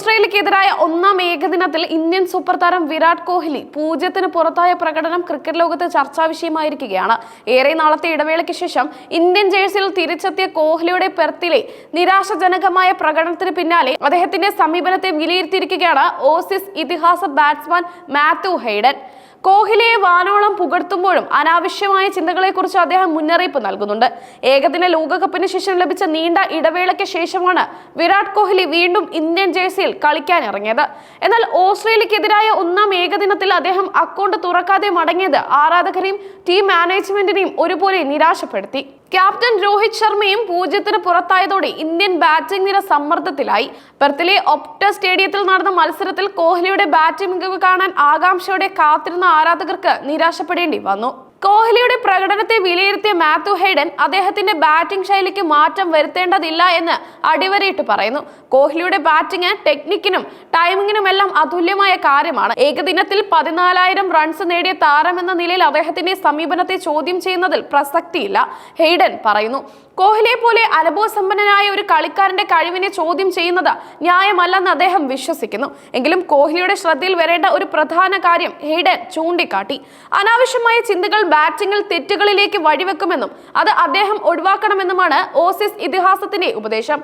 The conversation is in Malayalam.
ഓസ്ട്രേലിയക്കെതിരായ ഒന്നാം ഏകദിനത്തിൽ ഇന്ത്യൻ സൂപ്പർ താരം വിരാട് കോഹ്ലി പൂജ്യത്തിന് പുറത്തായ പ്രകടനം ക്രിക്കറ്റ് ലോകത്ത് ചർച്ചാ വിഷയമായിരിക്കുകയാണ്. ഏറെ നാളത്തെ ഇടവേളയ്ക്ക് ശേഷം ഇന്ത്യൻ ജേഴ്സിയിൽ തിരിച്ചെത്തിയ കോഹ്ലിയുടെ പെർത്തിലെ നിരാശജനകമായ പ്രകടനത്തിന് പിന്നാലെ അദ്ദേഹത്തിന്റെ സമീപനത്തെ വിലയിരുത്തിയിരിക്കുകയാണ് ഓസീസ് ഇതിഹാസ ബാറ്റ്സ്മാൻ മാത്യു ഹെയ്ഡൻ കോഹ്ലിയെ വാനോളം പുകഴ്ത്തുമ്പോഴും അനാവശ്യമായ ചിന്തകളെക്കുറിച്ച് അദ്ദേഹം മുന്നറിയിപ്പ് നൽകുന്നുണ്ട്. ഏകദിന ലോകകപ്പിന് ശേഷം ലഭിച്ച നീണ്ട ഇടവേളയ്ക്ക് ശേഷമാണ് വിരാട് കോഹ്ലി വീണ്ടും ഇന്ത്യൻ ജേഴ്സിയിൽ കളിക്കാൻ ഇറങ്ങിയത്. എന്നാൽ ഓസ്ട്രേലിയക്കെതിരായ ഒന്നാം ഏകദിനത്തിൽ അദ്ദേഹം അക്കൗണ്ട് തുറക്കാതെ മടങ്ങിയത് ആരാധകരെയും ടീം മാനേജ്മെന്റിനെയും ഒരുപോലെ നിരാശപ്പെടുത്തി. ക്യാപ്റ്റൻ രോഹിത് ശർമ്മയും പൂജ്യത്തിന് പുറത്തായതോടെ ഇന്ത്യൻ ബാറ്റിംഗ് നിര സമ്മർദ്ദത്തിലായി. പെർത്തിലെ ഒപ്റ്റ സ്റ്റേഡിയത്തിൽ നടന്ന മത്സരത്തിൽ കോഹ്ലിയുടെ ബാറ്റിംഗ് മികവ് കാണാൻ ആകാംക്ഷയോടെ കാത്തിരുന്ന ആരാധകർക്ക് നിരാശപ്പെടേണ്ടി വന്നു. കോഹ്ലിയുടെ പ്രകടനത്തെ വിലയിരുത്തിയ മാത്യു ഹെയ്ഡൻ അദ്ദേഹത്തിന്റെ ബാറ്റിംഗ് ശൈലിക്ക് മാറ്റം വരുത്തേണ്ടതില്ല എന്ന് അടിവരയിട്ട് പറയുന്നു. കോഹ്ലിയുടെ ബാറ്റിംഗ് ടെക്നിക്കിനും ടൈമിങ്ങിനുമെല്ലാം അതുല്യമായ കാര്യമാണ്. ഏകദിനത്തിൽ പതിനാലായിരം റൺസ് നേടിയ താരമെന്ന നിലയിൽ അദ്ദേഹത്തിന്റെ സമീപനത്തെ ചോദ്യം ചെയ്യുന്നതിൽ പ്രസക്തിയില്ല ഹെയ്ഡൻ പറയുന്നു. കോഹ്ലിയെ പോലെ അനുഭവസമ്പന്നനായ ഒരു കളിക്കാരന്റെ കഴിവിനെ ചോദ്യം ചെയ്യുന്നത് ന്യായമല്ലെന്ന് അദ്ദേഹം വിശ്വസിക്കുന്നു. എങ്കിലും കോഹ്ലിയുടെ ശ്രദ്ധയിൽ വരേണ്ട ഒരു പ്രധാന കാര്യം ഹെയ്ഡൻ ചൂണ്ടിക്കാട്ടി. അനാവശ്യമായ ചിന്തകൾ ബാറ്റിംഗിൽ തെറ്റുകളിലേക്ക് വഴിവെക്കുമെന്നും അത് അദ്ദേഹം ഒഴിവാക്കണമെന്നുമാണ് ഓസീസ് ഇതിഹാസത്തിന്റെ ഉപദേശം.